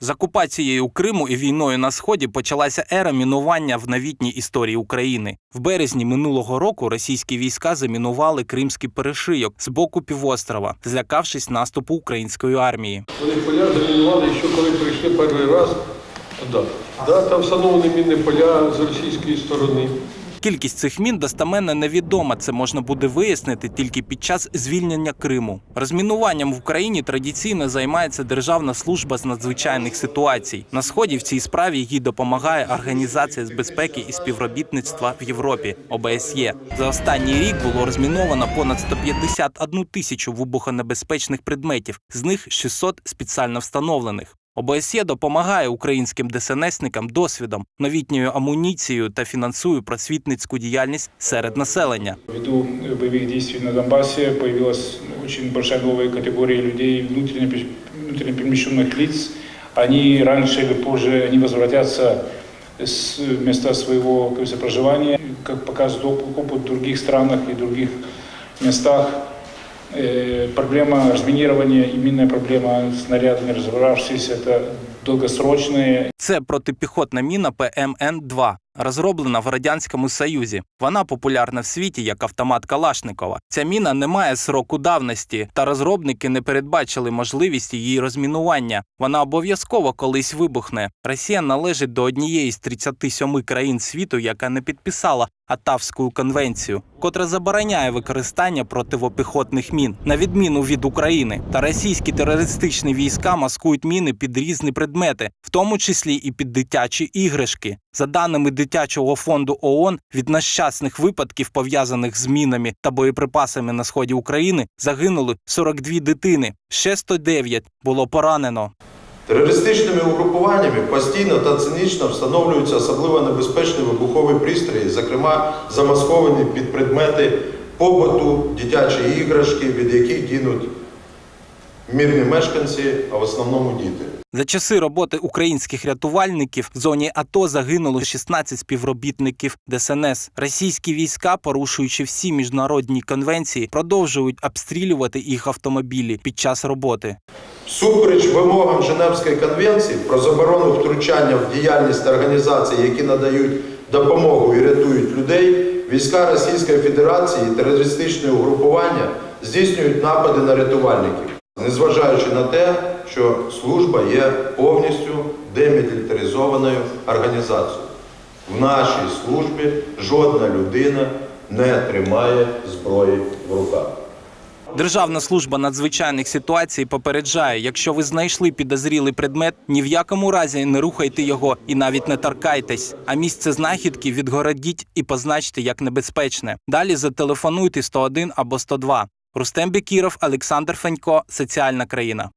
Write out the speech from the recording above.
З окупацією Криму і війною на сході почалася ера мінування в новітній історії України. В березні минулого року російські війська замінували кримський перешийок з боку півострова, злякавшись наступу української армії. Вони поля замінували ще коли прийшли перший раз. Да. Да, там встановлені мінні поля з російської сторони. Кількість цих мін достеменно невідома. Це можна буде вияснити тільки під час звільнення Криму. Розмінуванням в Україні традиційно займається Державна служба з надзвичайних ситуацій. На сході в цій справі їй допомагає Організація з безпеки і співробітництва в Європі ОБСЄ. За останній рік було розміновано понад 151 тисячу вибухонебезпечних предметів, з них 600 спеціально встановлених. ОБСЄ допомагає українським ДСНСникам досвідом, новітньою амуніцією та фінансує просвітницьку діяльність серед населення. Ввиду боевых действий на Донбассе появилась очень большая новая категория людей, внутренне, пе- внутренне перемещенных лиц. Они раньше или позже они возвратятся с места своего как говорится, проживания. Как показывает оп- опыт в других странах и других местах, э, проблема разминирования и минная проблема снарядами разобравшись, это долгосрочные. Це протипіхотна міна ПМН-2, розроблена в радянському союзі. Вона популярна в світі як автомат Калашникова. Ця міна не має сроку давності, та розробники не передбачили можливість її розмінування. Вона обов'язково колись вибухне. Росія належить до однієї з 37 країн світу, яка не підписала Атавську конвенцію, котра забороняє використання противопіхотних мін, на відміну від України. Та російські терористичні війська маскують міни під різні предмети, в тому числі і під дитячі іграшки. За даними дитячого фонду ООН, від нещасних випадків, пов'язаних з мінами та боєприпасами на сході України, загинули 42 дитини. Ще 109 було поранено. Терористичними угрупуваннями постійно та цинічно встановлюються особливо небезпечні вибухові пристрої, зокрема замасковані під предмети побуту, дитячі іграшки, від яких гинуть мирні мешканці, а в основному діти. За часи роботи українських рятувальників в зоні АТО загинуло 16 співробітників ДСНС. Російські війська, порушуючи всі міжнародні конвенції, продовжують обстрілювати їх автомобілі під час роботи. Всупереч вимогам Женевської конвенції про заборону втручання в діяльність організацій, які надають допомогу і рятують людей, війська Російської Федерації і терористичні угрупування здійснюють напади на рятувальників, незважаючи на те, що служба є повністю демілітаризованою організацією. В нашій службі жодна людина не тримає зброї в руках. Державна служба надзвичайних ситуацій попереджає, якщо ви знайшли підозрілий предмет, ні в якому разі не рухайте його і навіть не торкайтесь. А місце знахідки відгородіть і позначте як небезпечне. Далі зателефонуйте 101 або 102. Рустем Бекіров, Олександр Фенько, Соціальна країна.